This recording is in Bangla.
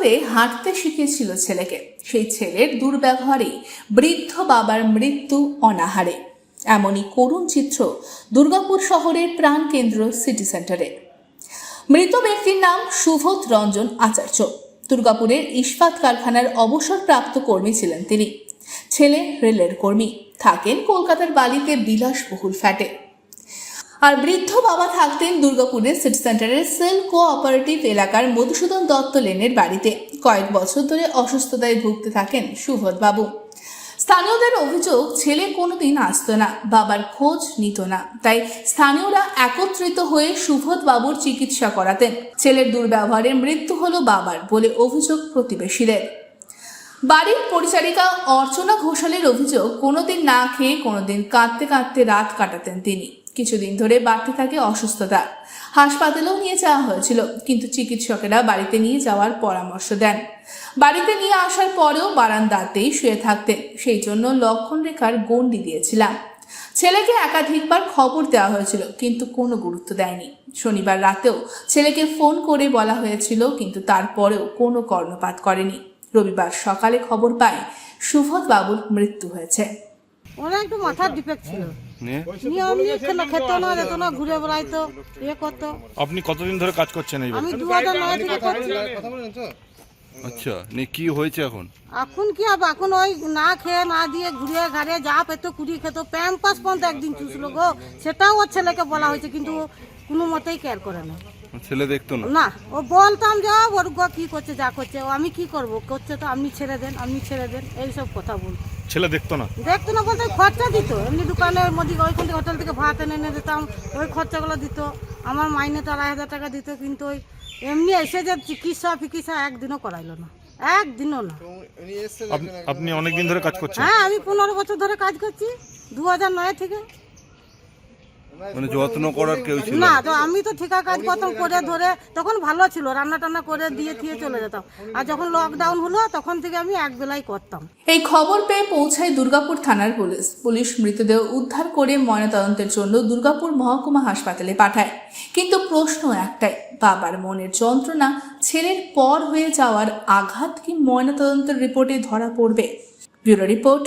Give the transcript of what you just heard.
ধরে হাঁটতে শিখিয়েছিল ছেলেকে। সেই ছেলের দুর্ব্যবহারে বৃদ্ধ বাবার মৃত্যু অনাহারে। এমনই করুণ চিত্র দুর্গাপুর শহরের প্রাণকেন্দ্র সিটি সেন্টারে। মৃত ব্যক্তির নাম সুবোধ রঞ্জন আচার্য। দুর্গাপুরের ইস্পাত কারখানার অবসরপ্রাপ্ত কর্মী ছিলেন তিনি। ছেলে রেলের কর্মী। থাকেন কলকাতার বালিতে বিলাসবহুল ফ্ল্যাটে। আর বৃদ্ধ বাবা থাকতেন দুর্গাপুরের সিটি সেন্টারের সেল কোঅপারেটিভ এলাকার মধুসূদন দত্ত লেনের বাড়িতে। কয়েক বছর ধরে অসুস্থতায় ভুগতে থাকেন সুবোধ বাবু। স্থানীয়দের অভিযোগ, ছেলে কোনোদিন আসতো না, বাবার খোঁজ নিত না। তাই স্থানীয়রা একত্রিত হয়ে সুবোধ বাবুর চিকিৎসা করাতেন। ছেলের দুর্ব্যবহারে মৃত্যু হলো বাবার বলে অভিযোগ প্রতিবেশীদের। বাড়ির পরিচারিকা অর্চনা ঘোষালের অভিযোগ, কোনোদিন না খেয়ে কোনোদিন কাঁদতে কাঁদতে রাত কাটাতেন তিনি। কিছুদিন ধরে বাড়তে থাকে অসুস্থতা। হাসপাতালেও নিয়ে যাওয়া হয়েছিল, কিন্তু চিকিৎসকেরা বাড়িতে নিয়ে যাওয়ার পরামর্শ দেন। বাড়িতে নিয়ে আসার পরেও বারান্দাতেই শুয়ে থাকতেন, সেই জন্য লক্ষণ রেখার গণ্ডি দিয়েছিলাম। ছেলেকে একাধিকবার খবর দেওয়া হয়েছিল, কিন্তু কোনো গুরুত্ব দেয়নি। শনিবার রাতেও ছেলেকে ফোন করে বলা হয়েছিল, কিন্তু তারপরেও কোনো কর্ণপাত করেনি। রবিবার সকালে খবর পায় সুভদ বাবুর মৃত্যু হয়েছে। ওরা একটু মাথার ডিফেক্ট ছিল। খেতো না যেত না ঘুরে বেড়াইতো ইয়ে করতো। আপনি কতদিন ধরে কাজ করছেন এই আমি দু হাজার নয় থেকে করছি। আচ্ছা নিয়ে কি হয়েছে এখন? এখন কি হবে? এখন ওই না খেয়ে না দিয়ে ঘুরে ঘাড়ে যা পেতো কুড়ি খেত প্যাম্পাস পর্যন্ত একদিন চুষলো গো। সেটাও ওর ছেলেকে বলা হয়েছে কিন্তু কোনো মতেই কেয়ার করে না। ছেলে দেখতো না। না ও বলতাম যে "ও, ওর গো কি করছে যা করছে ও আমি কি করব? করছে তো আপনি ছেড়ে দেন আপনি ছেড়ে দেন এইসব কথা বল ছেলে দেখতো না? দেখতো না বলতে খরচা দিত। এমনি দোকানের মধ্যে ওইখান থেকে হোটেল থেকে ভাত এনে এনে দিতাম ওই খরচাগুলো দিত। আমার মাইনে তো আড়াই হাজার টাকা দিত কিন্তু ওই এমনি এসে যে চিকিৎসা ফিকিৎসা একদিনও করাইলো না একদিনও না। আপনি অনেক দিন ধরে কাজ করছেন? হ্যাঁ আমি পনেরো বছর ধরে কাজ করছি দু হাজার নয় থেকে। মানে যত্ন করার কেউ ছিল না। তো আমি তো ঠিকা কাজ করতাম করে ধরে তখন ভালো ছিল রান্না টান্না করে দিয়ে দিয়ে চলে যেতাম। আর যখন লকডাউন হলো তখন থেকে আমি এক বেলাই করতাম। এই খবর পেয়ে পৌঁছায় দুর্গাপুর থানার পুলিশ। পুলিশ মৃতদেহ উদ্ধার করে ময়নাতদন্তের জন্য দুর্গাপুর মহকুমা হাসপাতালে পাঠায়। কিন্তু প্রশ্ন একটাই বাবার মনের যন্ত্রণা ছেলের পর হয়ে যাওয়ার আঘাত কি ময়নাতদন্তের রিপোর্টে ধরা পড়বে? Bureau report